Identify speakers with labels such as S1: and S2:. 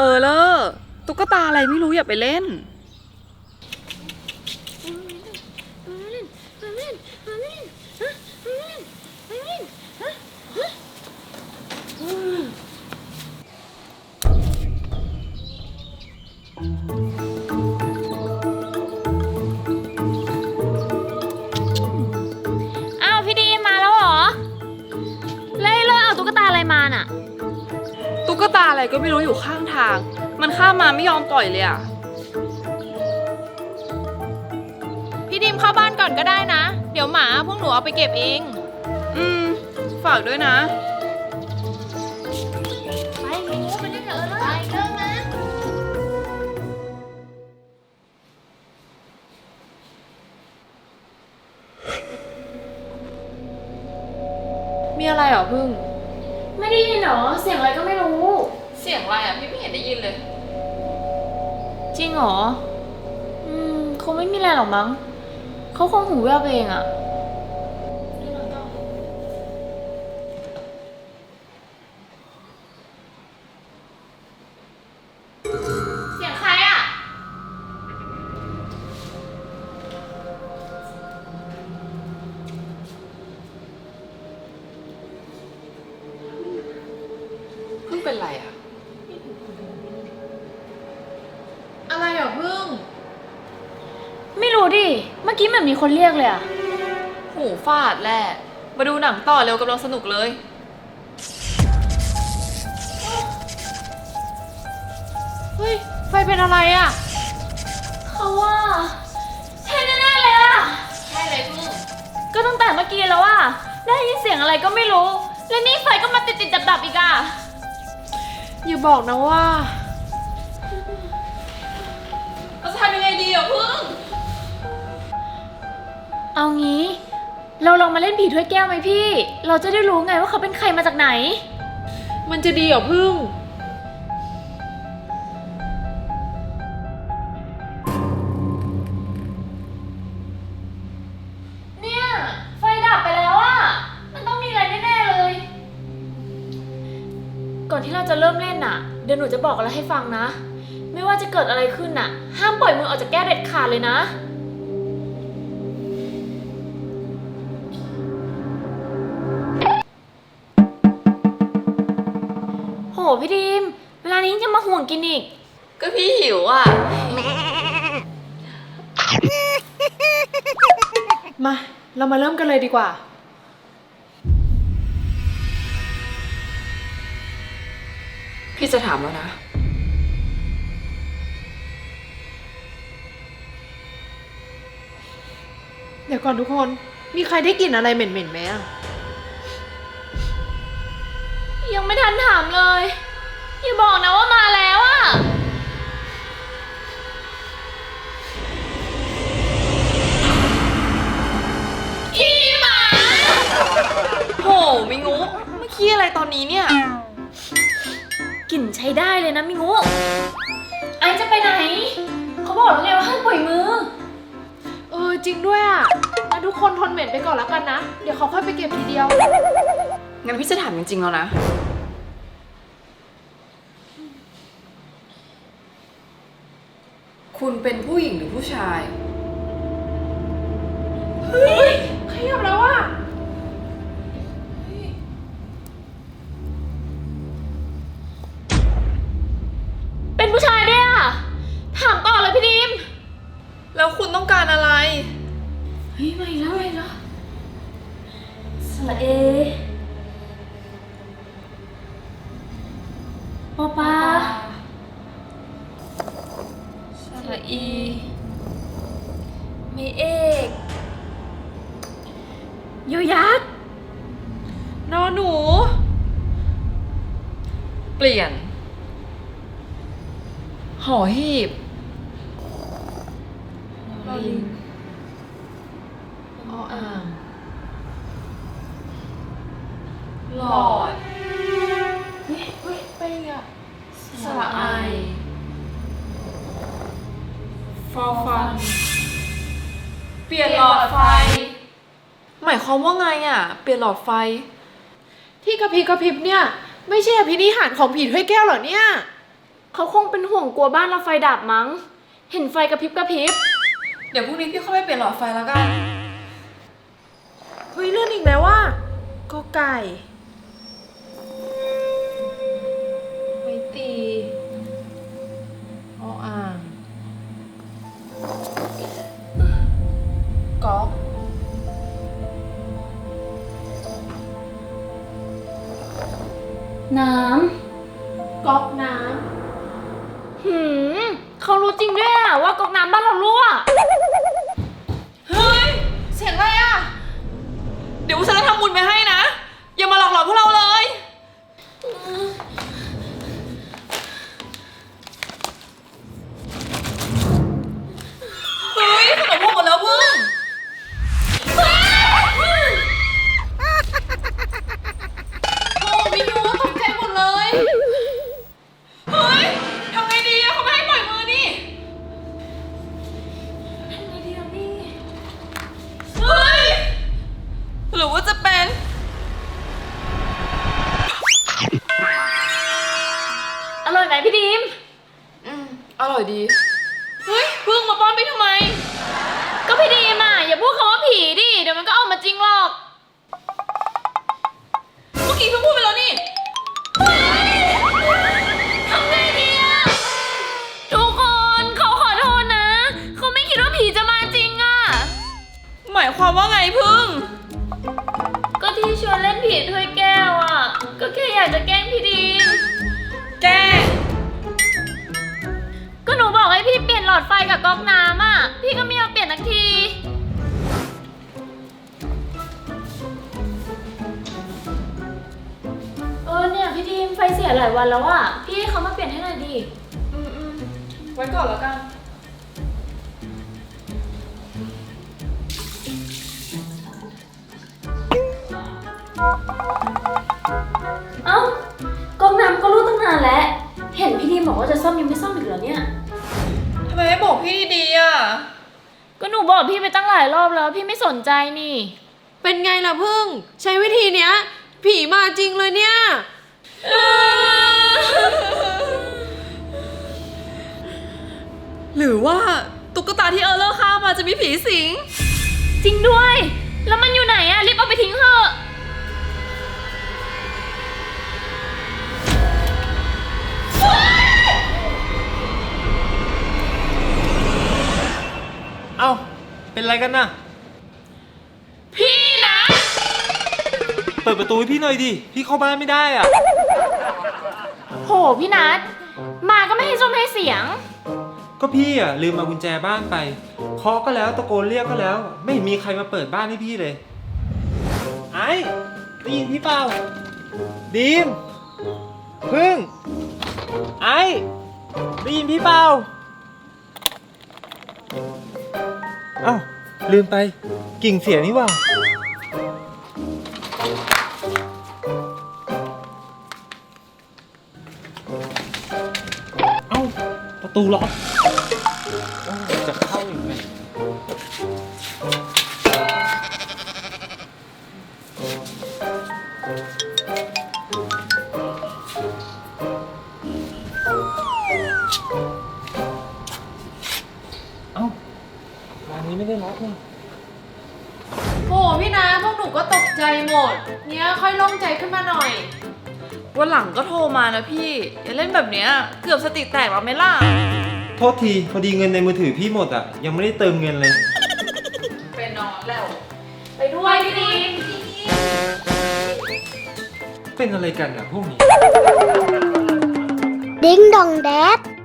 S1: เออเลอตุ๊กตาอะไรไม่รู้อย่าไปเล่น
S2: อ้าวพี่ดีมมาแล้วเหรอเล่เลิกเอาตุ๊กตาอะไรมาน่ะ
S1: ตุ๊กตาอะไรก็ไม่รู้อยู่ข้าง ทาง มันข้ามมาไม่ยอมปล่อยเลยอะ
S3: พี่ดิมเข้าบ้านก่อนก็ได้นะ เดี๋ยวหมาพวกหนูเอาไปเก็บเอง
S1: อืม ฝากด้วยนะ
S2: ไปไปงูไปเล่นกับเออเลยไปเลิกนะ
S3: มีอะไรเหรอพึ่ง
S2: ไม่ได้ยินเหรอ เสียงอะไรก็ไม่รู้
S1: เสียงอะไรอะพี่ไม่เห็นได้ยินเลย
S2: จริงเหรอ อืมคงไม่มีอะไรหรอกมั้ง เขาคงหูแว่วไปเองอะ ดิ เมื่อกี้เหมือนมีคนเรียกเลยอะ
S1: หูฟาดแหละ มาดูหนังต่อเร็วกำลังสนุกเลย
S3: เฮ้ย ไฟเป็นอะไรอะ
S2: เขาว่าใช่แน่ๆเลยอะ
S3: ใช่เลยพึ่ง
S2: ก็ตั้งแต่เมื่อกี้แล้วอะได้ยินเสียงอะไรก็ไม่รู้ และนี่ไฟก็มาติดติดดับดับๆอีกอะ
S3: อย่าบอกนะว่า
S1: เราจะทำยังไงดีอะพึ่ง
S2: เอางี้ เราลองมาเล่นผีถ้วยแก้วไหมพี่ เราจะได้รู้ไงว่าเขาเป็นใครมาจากไหน
S3: มันจะดีเหรอพึ่ง
S2: เนี่ย ไฟดับไปแล้วอะมันต้องมีอะไรแน่ๆเลย ก่อนที่เราจะเริ่มเล่นน่ะ เดี๋ยวหนูจะบอกอะไรให้ฟังนะ ไม่ว่าจะเกิดอะไรขึ้นน่ะ ห้ามปล่อยมือออกจากแก้วเด็ดขาดเลยนะ พี่ดีม เวลานี้ยังจะมาห่วงกินอีก
S1: ก็พี่หิวอะ
S3: มา เรามาเริ่มกันเลยดีกว่า
S1: พี่จะถามแล้วนะ
S3: เดี๋ยวก่อนทุกคน มีใครได้กลิ่นอะไรเหม็นๆไหมอะ
S2: ยังไม่ทันถามเลย อย่าบอกนะว่ามาแล้วอะ
S1: โหมิงูเมื่อกี้อะไรตอนนี้เนี่ย
S2: กลิ่นใช้ได้เลยนะมิงูไอจะไปไหน เขาบอกแล้วไงว่าห้ามปล่อยมือ
S3: เออจริงด้วยอะงั้นทุกคนทนเหม็นไปก่อนแล้วกันนะ เดี๋ยวเขาค่อยไปเก็บทีเดียว
S1: งั้นพี่จะถามจริงๆแล้วนะ คุณเป็นผู้หญิงหรือผู้ชาย
S3: เฮ้ยขยับแล้วอะ
S2: เป็นผู้ชายด้วยอะถามต่อเลยพี่ดิม
S1: แล้วคุณต้องการอะไร
S2: เฮ้ยไม่แล้วไม่แล้วสระเอปอปา
S1: สระอี
S2: มีเอกโยยักษ์
S1: นอหนู เปลี่ยน หอหีบลอลิง
S3: อ๋ออ่าง
S1: หลอด
S3: เฮ้ยเฮ้ยไปอะ
S1: สระไอฟอฟัน เปลี่ยนหลอดไฟ หมายความว่าไงอะ เปลี่ยนหลอดไฟ
S3: ที่กระพริบกระพริบเนี่ย ไม่ใช่อภินิหารของผีถ้วยแก้วเหรอเนี่ย
S2: เขาคงเป็นห่วงกลัวบ้านเราไฟดับมั้ง เห็นไฟกระพริบกระพริบ
S1: เดี๋ยวพรุ่งนี้พี่เข้าไปเปลี่ยนหลอดไฟแล้วกัน
S3: เฮ้ยเลื่อนอีกแล้วว่าก็ไก่
S2: น้
S3: ก๊อกน้ำ
S2: หืมเขารู้จริงด้วยอะว่าก๊อกน้ำบ้านเรารั่ว
S1: เฮ้ยำ
S3: เสียงอะไรอะ
S1: เดี๋ยวฉันจะทำบุญไปให้
S2: ความ
S1: ว่า
S2: ไง
S1: พึ่ง
S2: ก็ที่ชวนเล่นผีถ้วยแก้วอะก็แค่อยากจะแกล้งพี่ดีม
S1: แก
S2: ก็หนูบอกให้พี่เปลี่ยนหลอดไฟกับก๊อกน้ำอะพี่ก็ไม่ยอมเปลี่ยนทักที เออเนี่ยพี่ดีมไฟเสียหลายวันแล้วอะพี่ให้เขามาเปลี่ยนให้หน่อยดิ
S1: อืมอืมไว้ก่อนแล้วกัน
S2: เอ้าก๊อกน้ำก็รู้ตั้งนานแล้ว เห็นพี่ดีมบอกว่าจะซ่อมยังไม่ซ่อมอีกเหรอเนี่ย
S1: ทำไมไม่บอกพี่ดีๆอะ
S2: ก็หนูบอกพี่ไปตั้งหลายรอบแล้ว พี่ไม่สนใจนี่
S3: เป็นไงล่ะพึ่ง ใช้วิธีเนี้ย ผีมาจริงเลยเนี่ย
S1: หรือว่าตุ๊กตาที่เออร์เลอร์ฆ่ามาจะมีผีสิง
S2: จริงด้วย แล้วมันอยู่ไหนอะรีบเอาไปทิ้งเถอะ
S4: เอ้า เป็นไรกันน่ะ
S2: พี่นะ
S4: เปิดประตูให้พี่หน่อยดิ พี่เข้าบ้านไม่ได้อะ
S2: โห พี่นัทมาก็ไม่ให้ส้มให้เสียง
S4: ก็พี่อะลืมเอากุญแจบ้านไป เคาะก็แล้วตะโกนเรียกก็แล้ว ไม่เห็นมีใครมาเปิดบ้านให้พี่เลย ไอ้ได้ยินพี่เปล่า ดีม พึ่ง ไอ้ได้ยินพี่เปล่า อ้าวลืมไปกิ่งเสียนี่ว่า เอ้า ประตูล็อกโอ้จะเข้าอีกไหม นนี้ไม่ได้ล็อกนี่
S3: โอ้พี่นะพวกหนูก็ตกใจหมด เนี้ยค่อยโล่งใจขึ้นมาหน่อย
S1: วันหลังก็โทรมานะพี่ อย่าเล่นแบบเนี้ย เกือบสติแตกแล้วไหมล่ะ
S4: โทษทีพอดีเงินในมือถือพี่หมดอะ ยังไม่ได้เติมเงินเลย
S1: ไปนอนแล้ว
S2: ไปด้วยพี่ดีม
S4: เป็นอะไรกันอะพวกนี้
S5: Ding dong dad.